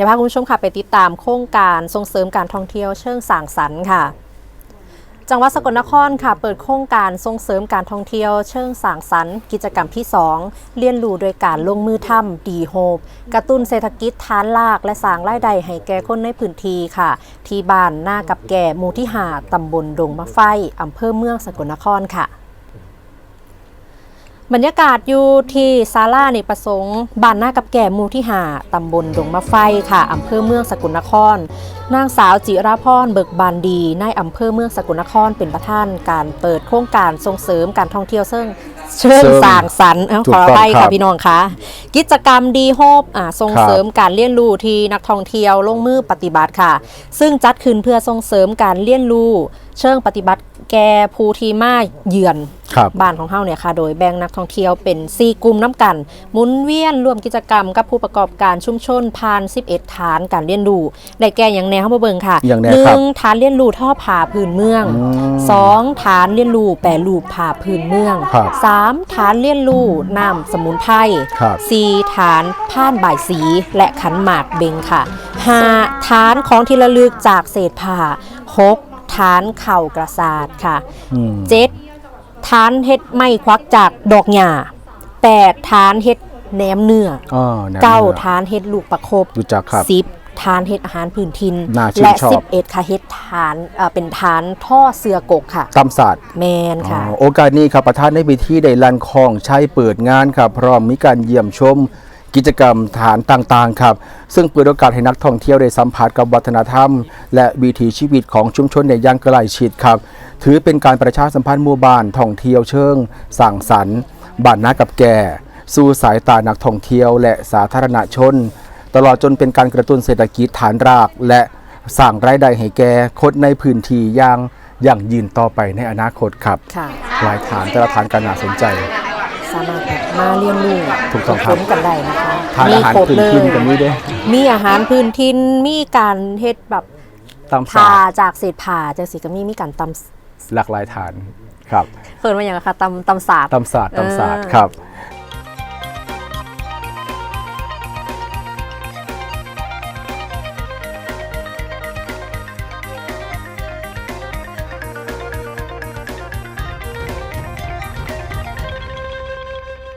เดี๋ยวพาคุณผู้ชมค่ะไปติดตามโครงการส่งเสริมการท่องเที่ยวเชิงสร้างสรรค์ค่ะ จังหวัดสกลนครค่ะ เปิดโครงการส่งเสริมการท่องเที่ยวเชิงสร้างสรรค์กิจกรรมที่ 2 เรียนรู้โดยการลงมือทำดีโฮปกระตุ้นเศรษฐกิจฐานลากและสร้างรายได้ให้แก่คนในพื้นที่ค่ะ ที่บ้านหน้ากับแก่หมู่ที่หาตำบลดงมะไฟอำเภอเมืองสกลนครค่ะ บรรยากาศอยู่ที่ศาลาในประสงค์บ้านหน้ากับแก่หมู่ที่หาตำบลดงมะไฟค่ะอำเภอเมืองสกลนคร นางสาวจิราพรเบิกบานดีนายอำเภอเมืองสกลนครเป็นประธานการเปิดโครงการส่งเสริมการท่องเที่ยวเชิงเชิงเชิงสร้างสรรค์เอ้าถูขกอต้องไปครัค่ะบพี่น้องคะกิจกรรมดีโฮปอ่าส่งครับเสริมการเรียนรู้ที่นักท่องเที่ยวลงมือปฏิบัติค่ะ ซึ่งจัดขึ้นเพื่อส่งเสริมการเรียนรู้เชิงปฏิบัติแก่ผู้ที่มาเยือน ครับบ้านของเฮาเนี่ยค่ะโดยแบ่งนักท่องเที่ยวเป็น4กลุ่มน้ำกันหมุนเวียนร่วมกิจกรรมกับผู้ประกอบการชุมชนผ่าน 11 ฐานการเรียนรู้ได้แก่อย่างแนวเฮามาเบิ่งค่ะอย่างแนวหครับนึ่งฐานเรียนรู้ท่อผ่าพื้นเมือง อืมสองฐานเรียนรู้แปรรูปผ่าพื้นเมือง ครับสามฐานเรียนรู้น้ำสมุนไพรครับสี่ฐานผ่านบ่ายสีและขันหมากเบงค่ะห้าฐานของที่ระลึกจากเศษผ้าหกฐานเข่ากระสาดค่ะ อืม เจ็ด ฐานเฮ็ดไม่ควักจากดอกหญ้าแปดฐานเฮ็ดแหนมเนื้ออ๋อแนวเก้านี้ฐานเฮ็ดลูกประคบรู้จักครับสิบฐานเฮ็ดอาหารพื้นถิ่นน่าชื่นและชอบ สิบเอ็ดค่ะเฮ็ดฐานเอ่อเป็นฐานท่อเสือกกค่ะ ตำศาสตร์แมนค่ะ อ๋อโอกาสนี้ครับประธานในพิธีได้ลันคองใช้เปิดงานครับพร้อมมีการเยี่ยมชม กิจกรรมฐานต่างๆครับ ซึ่งเปิดโอกาสให้นักท่องเที่ยวได้สัมผัสกับวัฒนธรรม และวิถีชีวิตของชุมชนในอย่างใกล้ชิดครับ ถือเป็นการประชาสัมพันธ์หมู่บ้านท่องเที่ยวเชิงสร้างสรรค์บ้านนากับแก่ สู่สายตานักท่องเที่ยว และสาธารณชน ตลอดจนเป็นการกระตุ้นเศรษฐกิจฐานราก และสร้างรายได้ให้แก่คนในพื้นที่อย่างอย่างยืนต่อไปในอนาคตครับค่ะหลายฐานแต่ละฐานการน่าสนใจ สามารถแบบมาเรียนรู้ถูกต้องครับ ผลกันได้นะคะทานอาหารครบพื้นเลยถิ่นกันนี้ด้วยมีอาหารพื้นถิ่นมีการเฮ็ดแบบตำผ่าศาสตร์จากเศษผ่าจังสิก็มีมีการตำหลากหลายฐานครับ เพิ่นว่าอย่างไรคะตำตำศาสตร์ตำศาสตร์ตำศาสตร์เออครับ